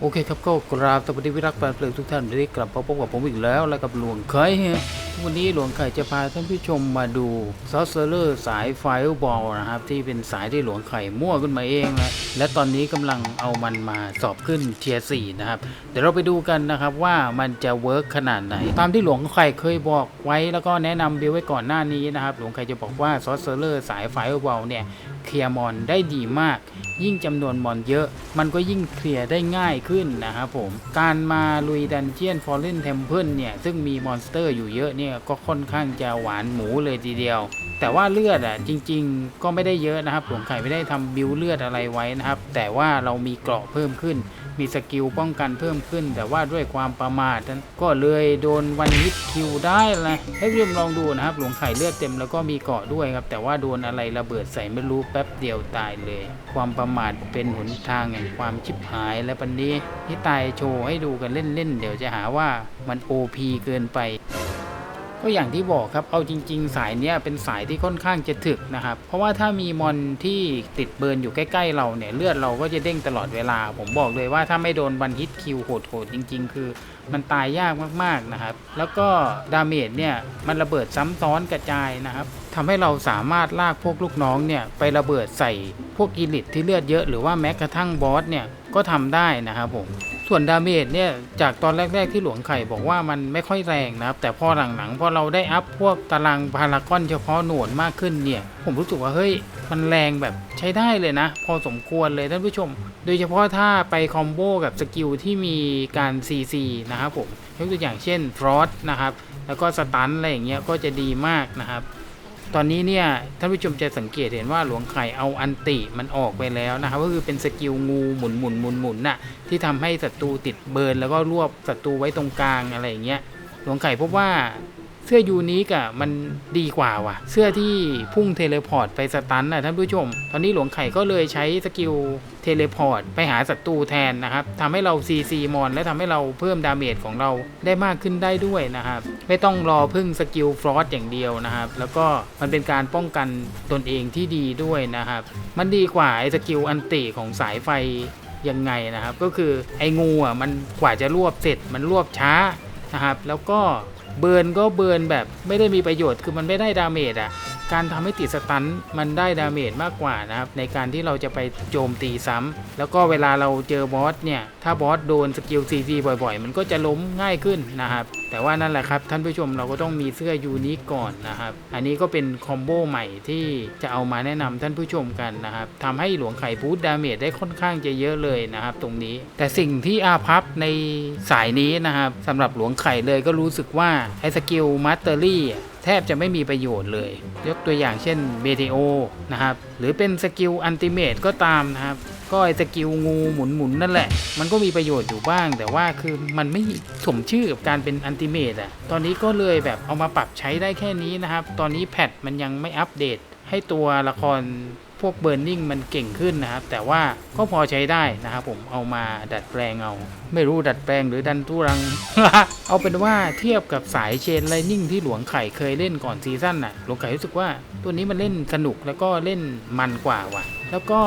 โอเคครับก็กราบสวัสดีวิรักแฟนเพลงทุกท่านได้กลับมาพบกับผมอีกแล้ว และกับหลวงไข่วันนี้หลวงไข่จะพาท่านผู้ชมมาดูซอสเซอร์สายไฟบอลนะครับ ที่เป็นสายที่หลวงไข่มั่วขึ้นมาเองนะและตอนนี้กำลังเอามันมาสอบขึ้นเทียสี่นะครับ เดี๋ยวเราไปดูกันนะครับว่ามันจะเวิร์กขนาดไหน ตามที่หลวงไข่เคยบอกไว้แล้วก็แนะนำบิวไว้ก่อนหน้านี้นะครับ หลวงไข่จะบอกว่าซอสเซอร์สายไฟบอลเนี่ย เคลียร์มอนได้ดีมาก ยิ่งจำนวนมอนเยอะ มันก็ยิ่งเคลียร์ได้ง่ายขึ้นนะครับผม การมาลุยดันเจียนฟอร์เรนเทมเพิลเนี่ย ซึ่งมีมอนสเตอร์อยู่เยอะเนี่ย ก็ค่อนข้างจะหวานหมูเลยทีเดียวแต่ว่าเลือดอะจริง ๆ ก็ไม่ได้เยอะนะครับหลวงไข่ไม่ได้ทำบิวเลือดอะไรไว้นะครับ แต่ว่าเรามีเกราะเพิ่มขึ้น มีสกิลป้องกันเพิ่มขึ้น แต่ว่าด้วยความประมาทนั้นก็เลยโดนวันฮิตคิวได้เลยให้เรียมลองดูนะครับ หลวงไข่เลือดเต็มแล้วก็มีเกราะด้วยครับ แต่ว่าโดนอะไรระเบิดใส่ไม่รู้แป๊บเดียวตายเลย ความประมาทเป็นหนทางแห่งความชิบหายและปันนี้ที่ตายโชว์ให้ดูกันเล่นๆเดี๋ยวจะหาว่ามัน OP เกินไป ก็อย่างที่บอกครับ เอาจริง ๆ สายเนี้ยเป็นสายที่ค่อนข้างจะถึกนะครับ เพราะว่าถ้ามีมอนที่ติดเบิร์นอยู่ใกล้ ๆ เราเนี่ยเลือดเราก็จะเด้งตลอดเวลา ผมบอกเลยว่าถ้าไม่โดนบันฮิตคิวโหดๆจริง ๆ คือมันตายยากมากๆนะครับ แล้วก็ดาเมจเนี่ยมันระเบิดซ้ำซ้อนกระจายนะครับทำให้เราสามารถลากพวกลูกน้องเนี่ยไประเบิดใส่พวกกีริตที่เลือดเยอะหรือว่าแม้กระทั่งบอสเนี่ยก็ทำได้นะครับผม ส่วนดาเมจเนี่ยจากตอนแรก ๆ ที่หลวงไข่บอกว่ามันไม่ค่อยแรงนะครับ แต่พอหลังๆพอเราได้อัพพวกตารางพารากอนเฉพาะหน่วยมากขึ้นเนี่ย ผมรู้สึกว่าเฮ้ยมันแรงแบบใช้ได้เลยนะ พอสมควรเลยท่านผู้ชม โดยเฉพาะถ้าไปคอมโบกับสกิลที่มีการ CC นะครับผมยกตัวอย่างเช่นฟรอสนะครับแล้วก็สตันอะไรอย่างเงี้ยก็จะดีมากนะครับ ตอนนี้เนี่ยท่านผู้ชมจะสังเกตเห็นว่าหลวงไข่เอาอันติมันออกไปแล้วนะครับก็คือเป็นสกิลงูหมุนหมุนหมุนหมุนน่ะที่ทำให้ศัตรูติดเบิร์นแล้วก็รวบศัตรูไว้ตรงกลางอะไรอย่างเงี้ยหลวงไข่พบว่า เสื้อยูนิคอะมันดีกว่าว่ะ เสื้อที่พุ่งเทเลพอร์ตไปสตันน่ะท่านผู้ชม ตอนนี้หลวงไข่ก็เลยใช้สกิลเทเลพอร์ตไปหาศัตรูแทนนะครับทำให้เรา CC มอน และทำให้เราเพิ่มดาเมจของเราได้มากขึ้นได้ด้วยนะครับ ไม่ต้องรอพึ่งสกิลฟรอสอย่างเดียวนะครับ แล้วก็มันเป็นการป้องกันตนเองที่ดีด้วยนะครับ มันดีกว่าไอ้สกิลอันติของสายไฟยังไงนะครับ ก็คือไอ้งูอะมันกว่าจะรวบเสร็จมันรวบช้านะครับ แล้วก็ เบิร์นก็เบิร์นแบบไม่ได้มีประโยชน์คือมันไม่ได้ดาเมจอะ การทำให้ติดสตันมันได้ดาเมจมากกว่านะครับในการที่เราจะไปโจมตีซ้ำแล้วก็เวลาเราเจอบอสเนี่ยถ้าบอสโดนสกิลซีซีบ่อยๆ มันก็จะล้มง่ายขึ้นนะครับแต่ว่านั่นแหละครับท่านผู้ชมเราก็ต้องมีเสื้อยูนิคก่อนนะครับอันนี้ก็เป็นคอมโบใหม่ที่จะเอามาแนะนำท่านผู้ชมกันนะครับทำให้หลวงไข่บูทดาเมจได้ค่อนข้างจะเยอะเลยนะครับตรงนี้ แต่สิ่งที่อาพับในสายนี้นะครับสำหรับหลวงไข่เลยก็รู้สึกว่าไอ้สกิลมาสเตอรี่ ทบจะไม่มีประโยชน์เลย ยกตัวอย่างเช่นเบเทโอนะครับ หรือเป็นสกิลอันติเมตก็ตามนะครับ ก็ไอสกิลงูหมุนๆนั่นแหละ มันก็มีประโยชน์อยู่บ้าง แต่ว่าคือมันไม่สมชื่อกับการเป็นอันติเมตอะตอนนี้ก็เลยแบบเอามาปรับใช้ได้แค่นี้นะครับ ตอนนี้แพทมันยังไม่อัปเดตให้ตัวละคร พวกเบิร์นนิ่งมันเก่งขึ้นนะครับ แต่ว่าก็พอใช้ได้นะครับผมเอามาดัดแปลงเอา ไม่รู้ดัดแปลงหรือดันทุรัง เอาเป็นว่าเทียบกับสายเชนไลนิ่งที่หลวงไข่เคยเล่นก่อนซีซั่นน่ะ หลวงไข่รู้สึกว่าตัวนี้มันเล่นสนุกแล้วก็เล่นมันกว่าว่ะ แล้วก็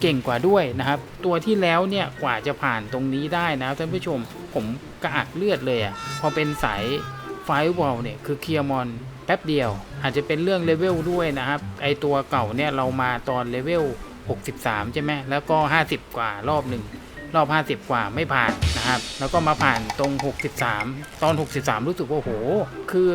เก่งกว่าด้วยนะครับ ตัวที่แล้วเนี่ยกว่าจะผ่านตรงนี้ได้นะครับท่านผู้ชมผมกระอักเลือดเลยอะ่ะพอเป็นสายไฟวอลเนี่ยคือเคลียร์มอนแป๊บเดียว อาจจะเป็นเรื่องเลเวลด้วยนะครับ ไอตัวเก่าเนี่ยเรามาตอนเลเวล 63 ใช่ไหมแล้วก็ 50 กว่ารอบหนึ่งรอบ 50 กว่าไม่ผ่านนะครับ แล้วก็มาผ่านตรง 63 ตอน 63 รู้สึกว่าโห คือ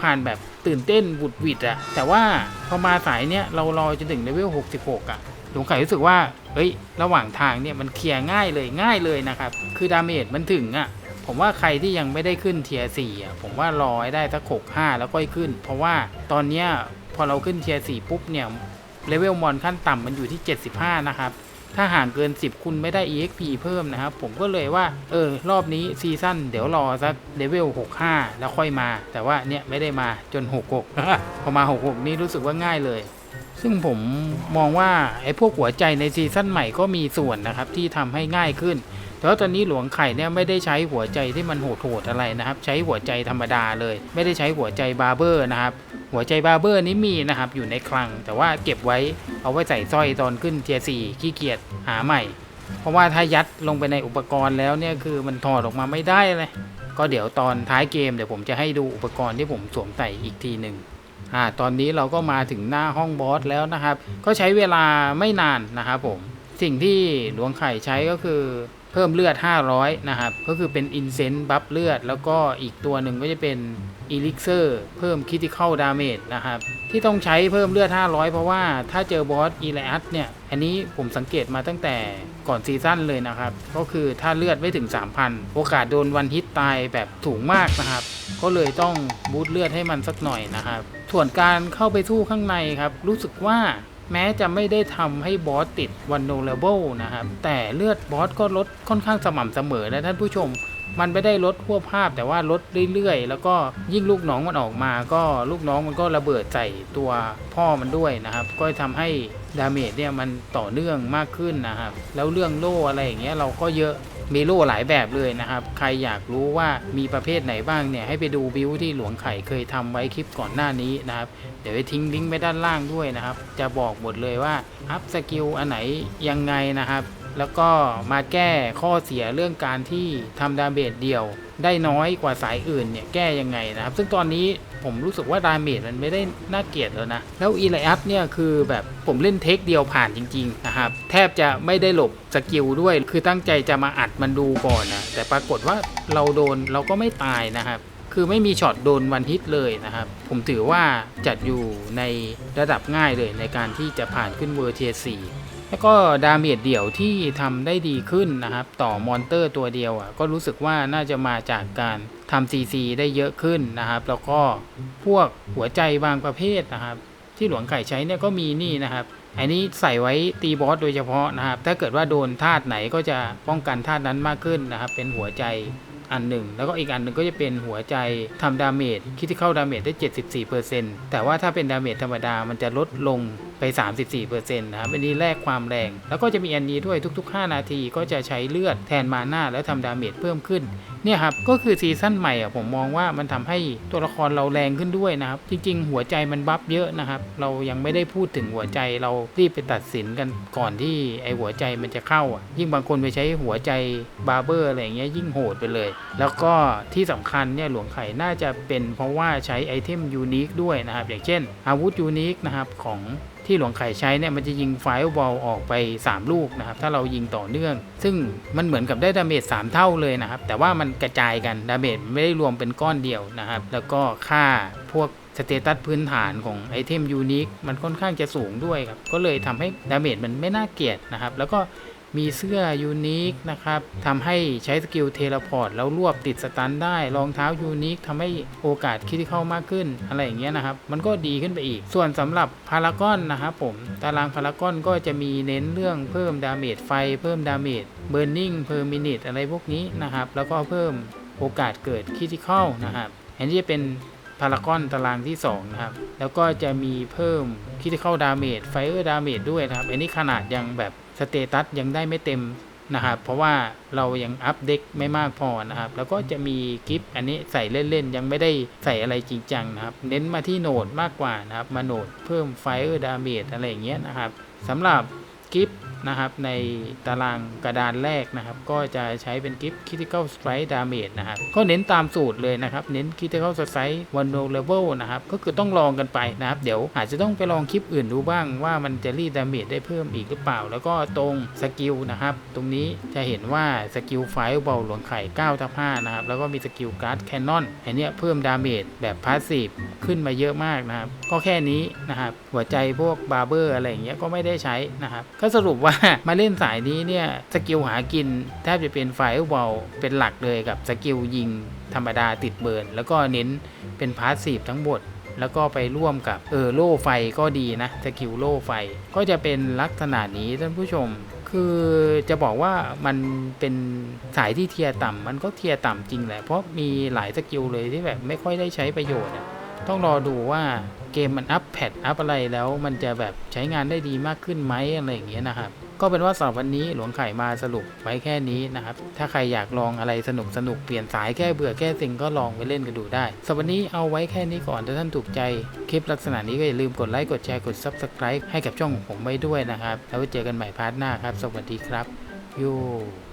ผ่านแบบตื่นเต้นบุดวิดอะแต่ว่าพอมาสายเนี้ยเรารอจนถึงเลเวล 66อะหลวงไข่รู้สึกว่าเอ้ย ระหว่างทางเนี่ยมันเคลียร์ง่ายเลยง่ายเลยนะครับ คือดาเมจมันถึงอะ ผมว่าใครที่ยังไม่ได้ขึ้นเทียร์สี่อะผมว่ารอให้ได้สักหกห้าแล้วก็ขึ้น เพราะว่าตอนเนี้ยพอเราขึ้นเทียร์สี่ปุ๊บเนี่ยเลเวลมอนขั้นต่ำมันอยู่ที่ 75 นะครับ ถ้าห่างเกิน 10 คุณไม่ได้ EXP เพิ่มนะครับ ผมก็เลยว่า เออ รอบนี้ซีซั่นเดี๋ยวรอสักเลเวล 65 แล้วค่อยมา แต่ว่าเนี่ยไม่ได้มาจน 66 พอมา 66 นี่รู้สึกว่าง่ายเลย ซึ่งผมมองว่าไอ้พวกหัวใจในซีซั่นใหม่ก็มีส่วนนะครับ ที่ทำให้ง่ายขึ้น แต่ว่าตอนนี้หลวงไข่เนี่ยไม่ได้ใช้หัวใจที่มันโหดๆอะไรนะครับ ใช้หัวใจธรรมดาเลย ไม่ได้ใช้หัวใจบาร์เบอร์นะครับหัวใจบาร์เบอร์นี้มีนะครับอยู่ในคลัง แต่ว่าเก็บไว้เอาไว้ใส่สร้อยตอนขึ้นเทียสี่ขี้เกียจหาใหม่ เพราะว่าถ้ายัดลงไปในอุปกรณ์แล้วเนี่ยคือมันถอดออกมาไม่ได้เลยก็เดี๋ยวตอนท้ายเกมเดี๋ยวผมจะให้ดูอุปกรณ์ที่ผมสวมใส่อีกทีหนึ่งอ่าตอนนี้เราก็มาถึงหน้าห้องบอสแล้วนะครับ ก็ใช้เวลาไม่นานนะครับผมสิ่งที่หลวงไข่ใช้ก็คือ เพิ่มเลือด 500 นะครับ ก็คือเป็นอินเซนต์บัฟเลือด แล้วก็อีกตัวหนึ่งก็จะเป็นอีลิกเซอร์เพิ่มคิติคอลดาเมจนะครับ ที่ต้องใช้เพิ่มเลือด 500 เพราะว่าถ้าเจอบอสอีเลอัสเนี่ย อันนี้ผมสังเกตมาตั้งแต่ก่อนซีซั่นเลยนะครับ ก็คือถ้าเลือดไม่ถึง 3,000 โอกาสโดนวันฮิตตายแบบถูงมากนะครับ ก็เลยต้องบูตเลือดให้มันสักหน่อยนะครับ ส่วนการเข้าไปสู้ข้างในครับ รู้สึกว่า แม้จะไม่ได้ทำให้บอสติดวันโนเลเบิลนะครับ แต่เลือดบอสก็ลดค่อนข้างสม่ำเสมอนะท่านผู้ชม มันไม่ได้ลดทั่วภาพแต่ว่าลดเรื่อยๆ แล้วก็ยิ่งลูกน้องมันออกมาก็ลูกน้องมันก็ระเบิดใส่ตัวพ่อมันด้วยนะครับ ก็ทำให้ดาเมจเนี่ยมันต่อเนื่องมากขึ้นนะครับ แล้วเรื่องโล่อะไรอย่างเงี้ยเราก็เยอะ มีโล่หลายแบบเลยนะครับ ใครอยากรู้ว่ามีประเภทไหนบ้างเนี่ย ให้ไปดูบิวที่หลวงไข่เคยทำไว้คลิปก่อนหน้านี้นะครับ เดี๋ยวไปทิ้งลิงก์ไว้ด้านล่างด้วยนะครับ จะบอกหมดเลยว่าอัพสกิลอันไหนยังไงนะครับ แล้วก็มาแก้ข้อเสียเรื่องการที่ทำดาเมจเดียว ได้น้อยกว่าสายอื่นเนี่ยแก้ยังไงนะครับ ซึ่งตอนนี้ผมรู้สึกว่าดาเมจมันไม่ได้น่าเกลียดแล้วนะ แล้วอีไลอัพเนี่ยคือแบบผมเล่นเทคเดียวผ่านจริงๆนะครับ แทบจะไม่ได้หลบสกิลด้วย คือตั้งใจจะมาอัดมันดูก่อนนะแต่ปรากฏว่าเราโดนเราก็ไม่ตายนะครับคือไม่มีช็อตโดนวันฮิตเลยนะครับ ผมถือว่าจัดอยู่ในระดับง่ายเลยในการที่จะผ่านขึ้นเวอร์เทียสี่ แล้วก็ดาเมจเดี่ยวที่ทำได้ดีขึ้นนะครับ ต่อมอนเตอร์ตัวเดียวอะก็รู้สึกว่าน่าจะมาจากการทำซีซีได้เยอะขึ้นนะครับ แล้วก็พวกหัวใจบางประเภทนะครับ ที่หลวงไก่ใช้เนี่ยก็มีนี่นะครับ อันนี้ใส่ไว้ตีบอสโดยเฉพาะนะครับ ถ้าเกิดว่าโดนธาตุไหนก็จะป้องกันธาตุนั้นมากขึ้นนะครับ เป็นหัวใจ อันหนึ่ง แล้วก็อีกอันหนึ่งก็จะเป็นหัวใจทำดาเมจคิดที่เข้าดาเมจได้ 74%แต่ว่าถ้าเป็นดาเมจธรรมดามันจะลดลงไป 34%นะครับอันนี้แลกความแรง แล้วก็จะมีอันนี้ด้วยทุก ๆ 5 นาทีก็จะใช้เลือดแทนมาหน้าแล้วทำดาเมจเพิ่มขึ้นเนี่ยครับก็คือซีซั่นใหม่อะผมมองว่ามันทำให้ตัวละครเราแรงขึ้นด้วยนะครับ จริง ๆ หัวใจมันบัฟเยอะนะครับ เรายังไม่ได้พูดถึงหัวใจเรารีบไปตัดสินกันก่อนที่ไอหัวใจมันจะเข้าอะยิ่งบางคนไปใช้หัวใจบาร์เบอร์อะไรอย่างเงี้ยยิ่งโหดไปเลยแล้วก็ที่สำคัญเนี่ยหลวงไข่น่าจะเป็นเพราะว่าใช้ไอเทมยูนิคด้วยนะครับ อย่างเช่น อาวุธยูนิคนะครับของที่หลวงไข่ใช้เนี่ยมันจะยิงไฟบอลออกไป 3 ลูกนะครับ ถ้าเรายิงต่อเนื่อง ซึ่งมันเหมือนกับได้ดาเมจ3เท่าเลยนะครับ แต่ว่ามันกระจายกันดาเมจไม่ได้รวมเป็นก้อนเดียวนะครับ แล้วก็ค่าพวกสเตตัสพื้นฐานของไอเทมยูนิคมันค่อนข้างจะสูงด้วยครับ ก็เลยทำให้ดาเมจมันไม่น่าเกลียดนะครับ แล้วก็ มีเสื้อยูนิคนะครับทำให้ใช้สกิลเทเลพอร์ตแล้วรวบติดสตันได้รองเท้ายูนิคทำให้โอกาสคิดที่เข้ามากขึ้นอะไรอย่างเงี้ยนะครับ มันก็ดีขึ้นไปอีก ส่วนสำหรับพารากอนนะครับผมตารางพารากอนก็จะมีเน้นเรื่องเพิ่มดาเมจไฟเพิ่มดาเมจเบ r ร์นิ่งเพอร์มินิตอะไรพวกนี้นะครับ แล้วก็เพิ่มโอกาสเกิดคิดที่เข้านะครับอันนี้จะเป็นพารากอนตารางที่2นะครับ แล้วก็จะมีเพิ่มคิดเข้าดาเมจไฟเออร์ดาเมจด้วยนะครับ อันนี้ขนาดยังแบบ เตตัสยังได้ไม่เต็มนะครับ เพราะว่าเรายังอัพเด็กไม่มากพอนะครับ แล้วก็จะมีกิฟต์อันนี้ใส่เล่นๆ ยังไม่ได้ใส่อะไรจริงจังนะครับ เน้นมาที่โหนดมากกว่านะครับ มาโหนดเพิ่มไฟเออร์ดาเมจอะไรอย่างเงี้ยนะครับสำหรับกิฟต์ นะครับในตารางกระดานแรกนะครับ ก็จะใช้เป็นกิฟต์ critical strike damage นะครับ ก็เน้นตามสูตรเลยนะครับ เน้น critical strike one no level นะครับ ก็คือต้องลองกันไปนะครับ เดี๋ยวอาจจะต้องไปลองคลิปอื่นดูบ้างว่ามันจะรีดาเมจได้เพิ่มอีกหรือเปล่า แล้วก็ตรงสกิลนะครับ ตรงนี้จะเห็นว่าสกิลไฟเบาหลวงไข่9ทับ5นะครับ แล้วก็มีสกิลการ์ดแคนนอนอันเนี้ยเพิ่มดาเมจแบบพาสซีฟขึ้นมาเยอะมากนะครับ ก็แค่นี้นะครับ หัวใจพวกบาร์เบอร์อะไรอย่างเงี้ยก็ไม่ได้ใช้นะครับ ก็สรุปว่ามาเล่นสายนี้เนี่ยสกิลหากินแทบจะเป็นไฟบอลเป็นหลักเลยกับสกิลยิงธรรมดาติดเบิร์นแล้วก็เน้นเป็นพาสซีฟทั้งหมดแล้วก็ไปร่วมกับเออโล่ไฟก็ดีนะสกิลโล่ไฟก็จะเป็นลักษณะนี้ท่านผู้ชม คือจะบอกว่ามันเป็นสายที่เทียต่ำมันก็เทียต่ำจริงแหละเพราะมีหลายสกิลเลยที่แบบไม่ค่อยได้ใช้ประโยชน์ต้องรอดูว่า เกมมันอัปแพดอัปอะไรแล้วมันจะแบบใช้งานได้ดีมากขึ้นไหมอะไรอย่างเงี้ยนะครับ ก็เป็นว่าสำหรับวันนี้หลวงไข่มาสรุปไว้แค่นี้นะครับ ถ้าใครอยากลองอะไรสนุกสนุกเปลี่ยนสายแก้เบื่อแก้สิ่งก็ลองไปเล่นกันดูได้สำหรับวันนี้เอาไว้แค่นี้ก่อนถ้าท่านถูกใจคลิปลักษณะนี้ก็อย่าลืมกดไลค์กดแชร์กด Subscribe ให้กับช่องของผมไว้ด้วยนะครับ แล้วไว้เจอกันใหม่พาร์ทหน้าครับ สวัสดีครับ โยก